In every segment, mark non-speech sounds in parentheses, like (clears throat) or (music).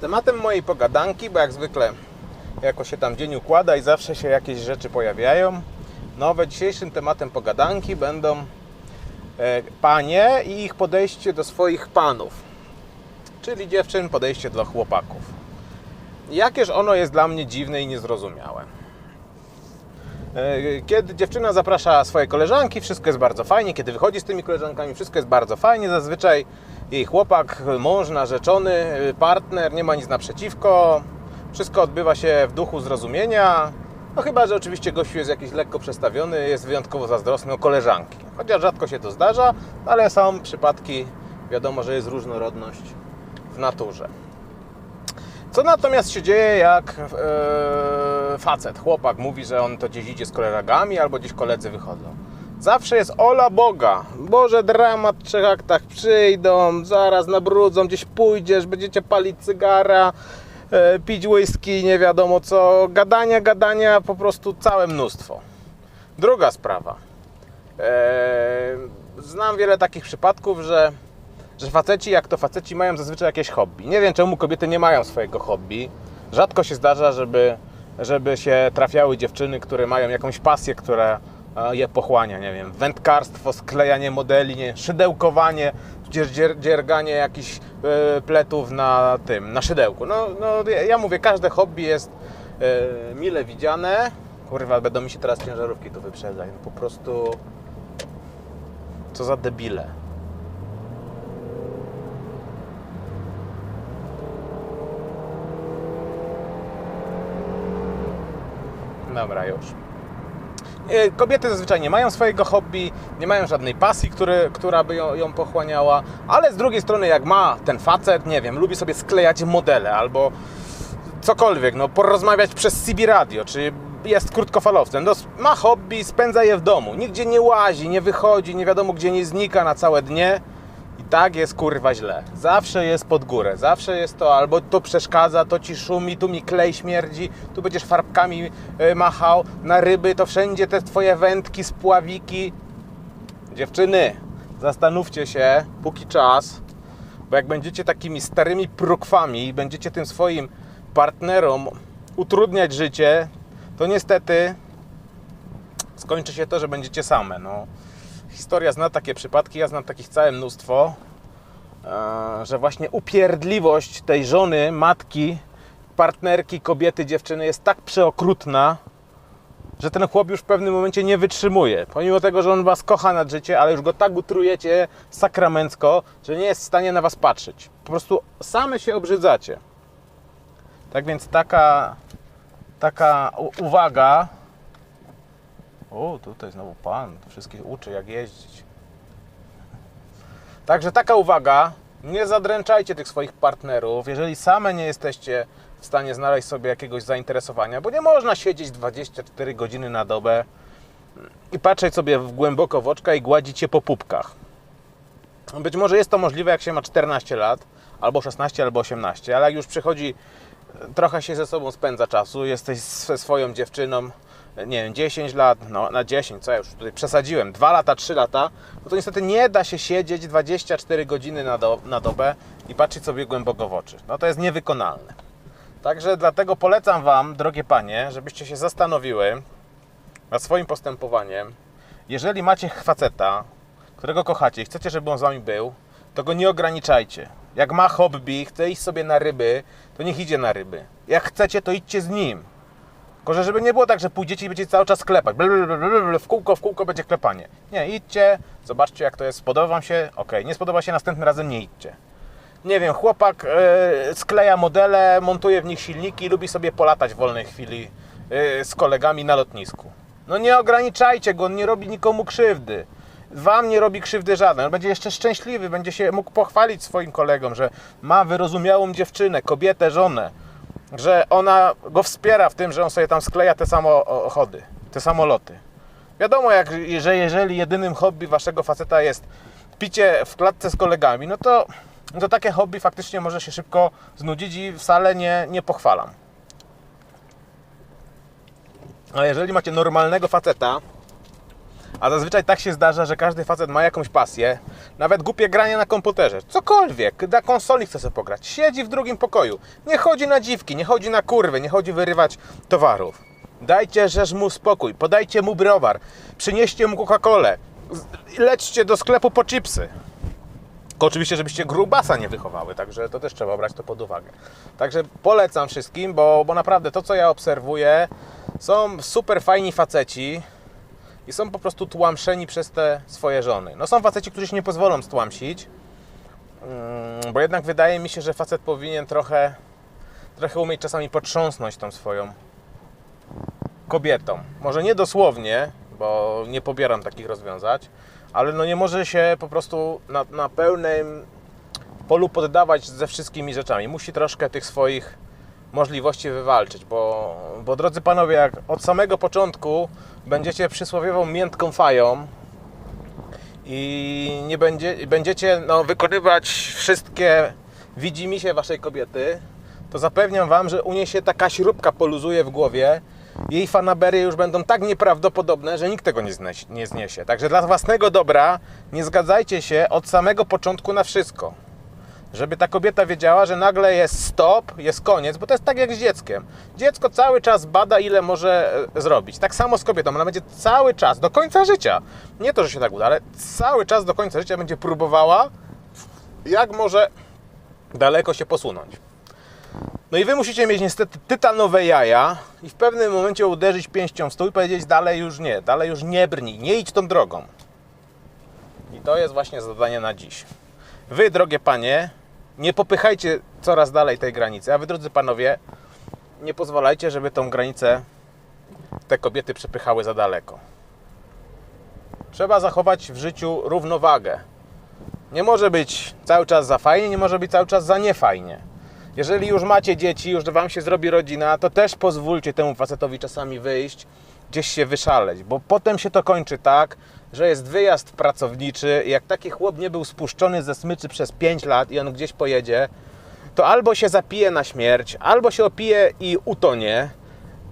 Tematem mojej pogadanki, bo jak zwykle jako się tam dzień układa i zawsze się jakieś rzeczy pojawiają. Nowe dzisiejszym tematem pogadanki będą e, panie i ich podejście do swoich panów, czyli dziewczyn podejście do chłopaków. Jakież ono jest dla mnie dziwne i niezrozumiałe. E, Kiedy dziewczyna zaprasza swoje koleżanki, wszystko jest bardzo fajnie. Kiedy wychodzi z tymi koleżankami, wszystko jest bardzo fajnie. Zazwyczaj jej chłopak, mąż, narzeczony, partner nie ma nic naprzeciwko. Wszystko odbywa się w duchu zrozumienia. No chyba, że oczywiście gościu jest jakiś lekko przestawiony, jest wyjątkowo zazdrosny o koleżanki. Chociaż rzadko się to zdarza, ale są przypadki, wiadomo, że jest różnorodność w naturze. Co natomiast się dzieje, jak e, facet, chłopak mówi, że on to gdzieś idzie z kolegami albo gdzieś koledzy wychodzą? Zawsze jest ola Boga. Boże, dramat w trzech aktach. Przyjdą, zaraz nabrudzą, gdzieś pójdziesz, będziecie palić cygara, e, pić whisky, nie wiadomo co. Gadania, gadania, po prostu całe mnóstwo. Druga sprawa. E, znam wiele takich przypadków, że że faceci, jak to faceci, mają zazwyczaj jakieś hobby. Nie wiem, czemu kobiety nie mają swojego hobby. Rzadko się zdarza, żeby, żeby się trafiały dziewczyny, które mają jakąś pasję, która e, je pochłania. Nie wiem, wędkarstwo, sklejanie modeli, nie, szydełkowanie, dzier, dzierganie jakichś e, pletów na tym, na szydełku. No, no ja- ja mówię, każde hobby jest e, mile widziane. Kurwa, będą mi się teraz ciężarówki tu wyprzedzać. No, po prostu... Co za debile. Dobra, już. E, Kobiety zazwyczaj nie mają swojego hobby, nie mają żadnej pasji, który, która by ją, ją pochłaniała, ale z drugiej strony, jak ma ten facet, nie wiem, lubi sobie sklejać modele albo cokolwiek, no porozmawiać przez CB radio, czy jest krótkofalowcem, no, ma hobby, spędza je w domu, nigdzie nie łazi, nie wychodzi, nie wiadomo gdzie nie znika na całe dnie tak jest kurwa źle. Zawsze jest pod górę, zawsze jest to albo to przeszkadza, to ci szumi, tu mi klej śmierdzi, tu będziesz farbkami y, machał, na ryby to wszędzie te twoje wędki, spławiki. Dziewczyny, zastanówcie się, póki czas, bo jak będziecie takimi starymi prukwami i będziecie tym swoim partnerom utrudniać życie, to niestety skończy się to, że będziecie same. No. Historia zna takie przypadki, ja znam takich całe mnóstwo, e, że właśnie upierdliwość tej żony, matki, partnerki, kobiety, dziewczyny jest tak przeokrutna, że ten chłop już w pewnym momencie nie wytrzymuje. Pomimo tego, że on was kocha nad życie, ale już go tak utrujecie sakramencko, że nie jest w stanie na was patrzeć. Po prostu same się obrzydzacie. Tak więc taka, taka uwaga. O, tutaj znowu pan wszystkich uczy, jak jeździć. Także taka uwaga. Nie zadręczajcie tych swoich partnerów, jeżeli same nie jesteście w stanie znaleźć sobie jakiegoś zainteresowania, bo nie można siedzieć 24 godziny na dobę i patrzeć sobie w głęboko w oczka i gładzić się po pupkach. Być może jest to możliwe, jak się ma 14 lat, albo 16, albo 18, ale jak już przychodzi, trochę się ze sobą spędza czasu, jesteś ze swoją dziewczyną, nie wiem, 10 lat, no na 10, co ja już tutaj przesadziłem, 2 lata, 3 lata, no to niestety nie da się siedzieć 24 godziny na, do, na dobę i patrzeć sobie głęboko w oczy. No to jest niewykonalne. Także dlatego polecam Wam, drogie panie, żebyście się zastanowiły nad swoim postępowaniem. Jeżeli macie faceta, którego kochacie i chcecie, żeby on z Wami był, to go nie ograniczajcie. Jak ma hobby, chce iść sobie na ryby, to niech idzie na ryby. Jak chcecie, to idźcie z nim. Że żeby nie było tak, że pójdziecie i będziecie cały czas klepać. Blablabla, W kółko, w kółko będzie klepanie. Nie, idźcie, zobaczcie jak to jest, spodoba Wam się, ok, nie spodoba się, następnym razem nie idźcie. Nie wiem, chłopak e, skleja modele, montuje w nich silniki, lubi sobie polatać w wolnej chwili e, z kolegami na lotnisku. No nie ograniczajcie go, on nie robi nikomu krzywdy. Wam nie robi krzywdy żaden. On będzie jeszcze szczęśliwy, będzie się mógł pochwalić swoim kolegom, że ma wyrozumiałą dziewczynę, kobietę, żonę, że ona go wspiera w tym, że on sobie tam skleja te samochody, te samoloty. Wiadomo, jak, że jeżeli jedynym hobby waszego faceta jest picie w klatce z kolegami, no to, no to takie hobby faktycznie może się szybko znudzić i wcale nie, nie pochwalam. A jeżeli macie normalnego faceta, A zazwyczaj tak się zdarza, że każdy facet ma jakąś pasję, nawet głupie granie na komputerze, cokolwiek, na konsoli chce sobie pograć, siedzi w drugim pokoju, nie chodzi na dziwki, nie chodzi na kurwy, nie chodzi wyrywać towarów. Dajcie rzecz mu spokój, podajcie mu browar, przynieście mu Coca-Colę, lećcie do sklepu po chipsy. Tylko oczywiście, żebyście grubasa nie wychowały, także to też trzeba brać to pod uwagę. Także polecam wszystkim, bo, bo naprawdę to, co ja obserwuję, są super fajni faceci i są po prostu tłamszeni przez te swoje żony. No są faceci, którzy się nie pozwolą stłamsić, mm, bo jednak wydaje mi się, że facet powinien trochę, trochę umieć czasami potrząsnąć tą swoją kobietą. Może nie dosłownie, bo nie pobieram takich rozwiązań, ale no nie może się po prostu na, na pełnym polu poddawać ze wszystkimi rzeczami. Musi troszkę tych swoich możliwości wywalczyć, bo, bo drodzy panowie, jak od samego początku będziecie przysłowiową miętką fają i nie będzie, będziecie no, wykonywać wszystkie widzimisię waszej kobiety, to zapewniam wam, że u niej się taka śrubka poluzuje w głowie, jej fanaberie już będą tak nieprawdopodobne, że nikt tego nie, znieś, nie zniesie. Także dla własnego dobra nie zgadzajcie się od samego początku na wszystko. Żeby ta kobieta wiedziała, że nagle jest stop, jest koniec, bo to jest tak jak z dzieckiem. Dziecko cały czas bada, ile może e, zrobić. Tak samo z kobietą. Ona będzie cały czas, do końca życia, nie to, że się tak uda, ale cały czas do końca życia będzie próbowała, jak może daleko się posunąć. No i wy musicie mieć niestety tytanowe jaja i w pewnym momencie uderzyć pięścią w stół i powiedzieć dalej już nie, dalej już nie brnij, nie idź tą drogą. I to jest właśnie zadanie na dziś. Wy, drogie panie, nie popychajcie coraz dalej tej granicy, a wy, drodzy panowie, nie pozwalajcie, żeby tą granicę te kobiety przepychały za daleko. Trzeba zachować w życiu równowagę. Nie może być cały czas za fajnie, nie może być cały czas za niefajnie. Jeżeli już macie dzieci, już wam się zrobi rodzina, to też pozwólcie temu facetowi czasami wyjść, gdzieś się wyszaleć, bo potem się to kończy tak, że jest wyjazd pracowniczy jak taki chłop nie był spuszczony ze smyczy przez 5 lat i on gdzieś pojedzie, to albo się zapije na śmierć, albo się opije i utonie,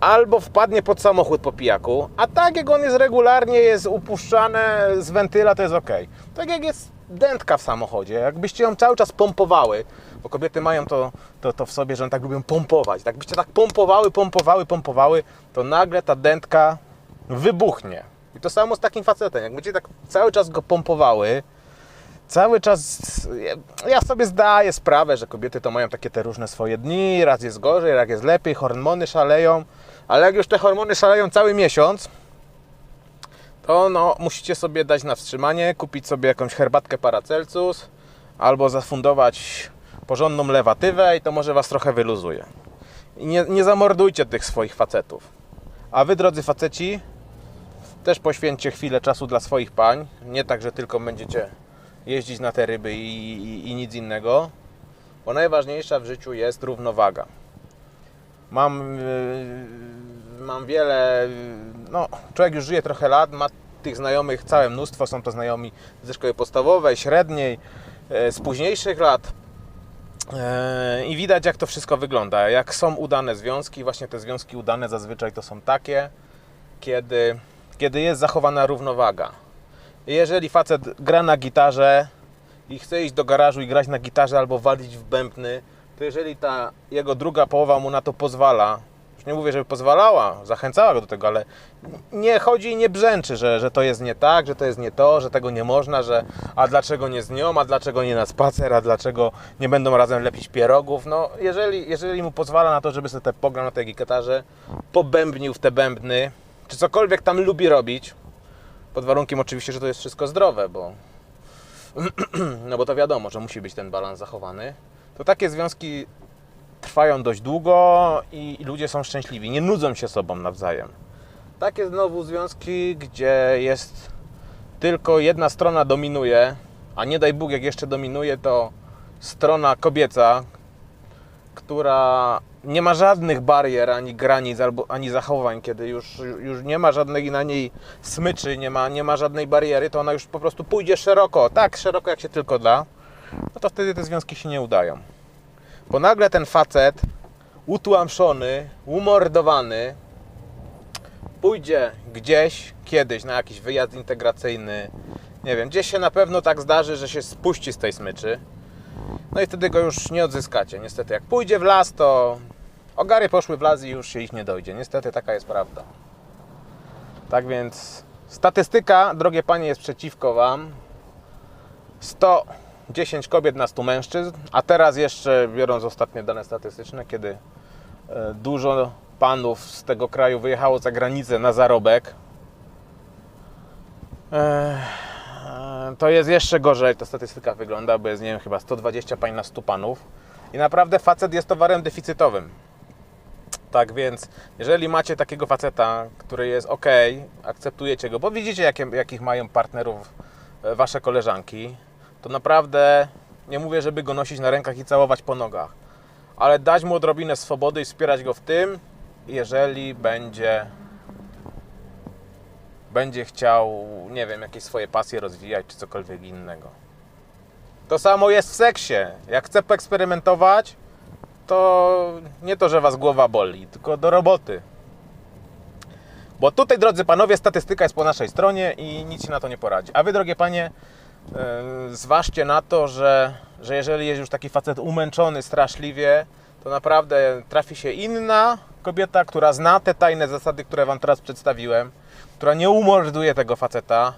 albo wpadnie pod samochód po pijaku, a tak jak on jest regularnie, jest upuszczane z wentyla, to jest ok. Tak jak jest dętka w samochodzie, jakbyście ją cały czas pompowały, bo kobiety mają to, to, to w sobie, że one tak lubią pompować. Tak byście tak pompowały, pompowały, pompowały, to nagle ta dętka wybuchnie. I to samo z takim facetem. Jak będziecie tak cały czas go pompowały, cały czas. Ja sobie zdaję sprawę, że kobiety to mają takie te różne swoje dni, raz jest gorzej, raz jest lepiej, hormony szaleją, ale jak już te hormony szaleją cały miesiąc, to no, musicie sobie dać na wstrzymanie, kupić sobie jakąś herbatkę Paracelsus albo zafundować porządną lewatywę i to może Was trochę wyluzuje. I nie, nie zamordujcie tych swoich facetów. A Wy, drodzy faceci, też poświęćcie chwilę czasu dla swoich pań. Nie tak, że tylko będziecie jeździć na te ryby i, i, i nic innego, bo najważniejsza w życiu jest równowaga. Mam, yy, mam wiele, no człowiek już żyje trochę lat, ma tych znajomych całe mnóstwo, są to znajomi ze szkoły podstawowej, średniej, yy, z późniejszych lat. Yy, I widać, jak to wszystko wygląda. Jak są udane związki, właśnie te związki udane zazwyczaj to są takie, kiedy, kiedy jest zachowana równowaga. Jeżeli facet gra na gitarze i chce iść do garażu i grać na gitarze albo walić w bębny, to jeżeli ta jego druga połowa mu na to pozwala, już nie mówię, żeby pozwalała, zachęcała go do tego, ale nie chodzi i nie brzęczy, że, że to jest nie tak, że to jest nie to, że tego nie można, że a dlaczego nie z nią, a dlaczego nie na spacer, a dlaczego nie będą razem lepić pierogów. No, jeżeli, jeżeli mu pozwala na to, żeby sobie te pograł na tej gitarze, pobębnił w te bębny, czy cokolwiek tam lubi robić, pod warunkiem oczywiście, że to jest wszystko zdrowe, bo (clears throat) no bo to wiadomo, że musi być ten balans zachowany. To takie związki trwają dość długo i, i ludzie są szczęśliwi, nie nudzą się sobą nawzajem. Takie znowu związki, gdzie jest tylko jedna strona dominuje, a nie daj Bóg, jak jeszcze dominuje, to strona kobieca, która nie ma żadnych barier, ani granic, albo, ani zachowań, kiedy już, już nie ma żadnej na niej smyczy, nie ma, nie ma żadnej bariery, to ona już po prostu pójdzie szeroko, tak szeroko jak się tylko da, no to wtedy te związki się nie udają. Bo nagle ten facet, utłamszony, umordowany, pójdzie gdzieś kiedyś na jakiś wyjazd integracyjny, nie wiem, gdzieś się na pewno tak zdarzy, że się spuści z tej smyczy. No i wtedy go już nie odzyskacie. Niestety, jak pójdzie w las, to ogary poszły w las i już się ich nie dojdzie. Niestety, taka jest prawda. Tak więc statystyka, drogie panie, jest przeciwko Wam. 110 kobiet na 100 mężczyzn, a teraz jeszcze biorąc ostatnie dane statystyczne, kiedy e, dużo panów z tego kraju wyjechało za granicę na zarobek, e, e, to jest jeszcze gorzej ta statystyka wygląda, bo jest, nie wiem, chyba 120 pań na 100 panów i naprawdę facet jest towarem deficytowym. Tak więc, jeżeli macie takiego faceta, który jest ok, akceptujecie go, bo widzicie, jakie, jakich mają partnerów e, wasze koleżanki, to naprawdę nie mówię, żeby go nosić na rękach i całować po nogach, ale dać mu odrobinę swobody i wspierać go w tym, jeżeli będzie będzie chciał, nie wiem, jakieś swoje pasje rozwijać czy cokolwiek innego. To samo jest w seksie. Jak chce poeksperymentować, to nie to, że was głowa boli, tylko do roboty. Bo tutaj, drodzy panowie, statystyka jest po naszej stronie i nic się na to nie poradzi. A wy, drogie panie, yy, zważcie na to, że, że jeżeli jest już taki facet umęczony straszliwie, to naprawdę trafi się inna kobieta, która zna te tajne zasady, które wam teraz przedstawiłem, która nie umorduje tego faceta,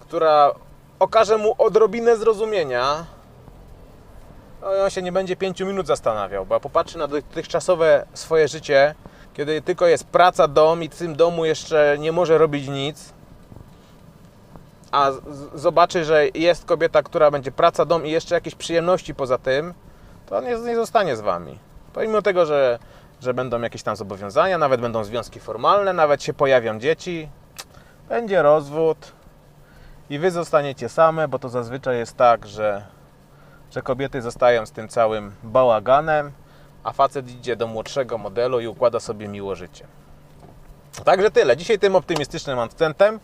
która okaże mu odrobinę zrozumienia, no on się nie będzie 5 minut zastanawiał, bo popatrzy na dotychczasowe swoje życie, kiedy tylko jest praca, dom i w tym domu jeszcze nie może robić nic, a zobaczy, że jest kobieta, która będzie praca, dom i jeszcze jakieś przyjemności poza tym, to on nie, nie zostanie z Wami. Pomimo tego, że, że będą jakieś tam zobowiązania, nawet będą związki formalne, nawet się pojawią dzieci, będzie rozwód i Wy zostaniecie same, bo to zazwyczaj jest tak, że że kobiety zostają z tym całym bałaganem, a facet idzie do młodszego modelu i układa sobie miło życie. Także tyle. Dzisiaj tym optymistycznym akcentem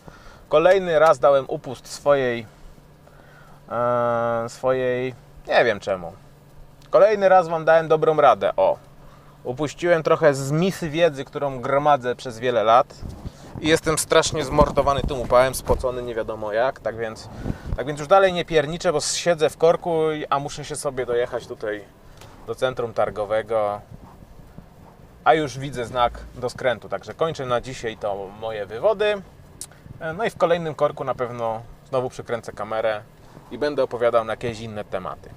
kolejny raz dałem upust swojej e, swojej nie wiem czemu. Kolejny raz Wam dałem dobrą radę. O, upuściłem trochę z misy wiedzy, którą gromadzę przez wiele lat i jestem strasznie zmordowany tym upałem, spocony nie wiadomo jak, tak więc, tak więc już dalej nie pierniczę, bo siedzę w korku, a muszę się sobie dojechać tutaj do centrum targowego, a już widzę znak do skrętu, także kończę na dzisiaj to moje wywody. E, No i w kolejnym korku na pewno znowu przykręcę kamerę i będę opowiadał na jakieś inne tematy.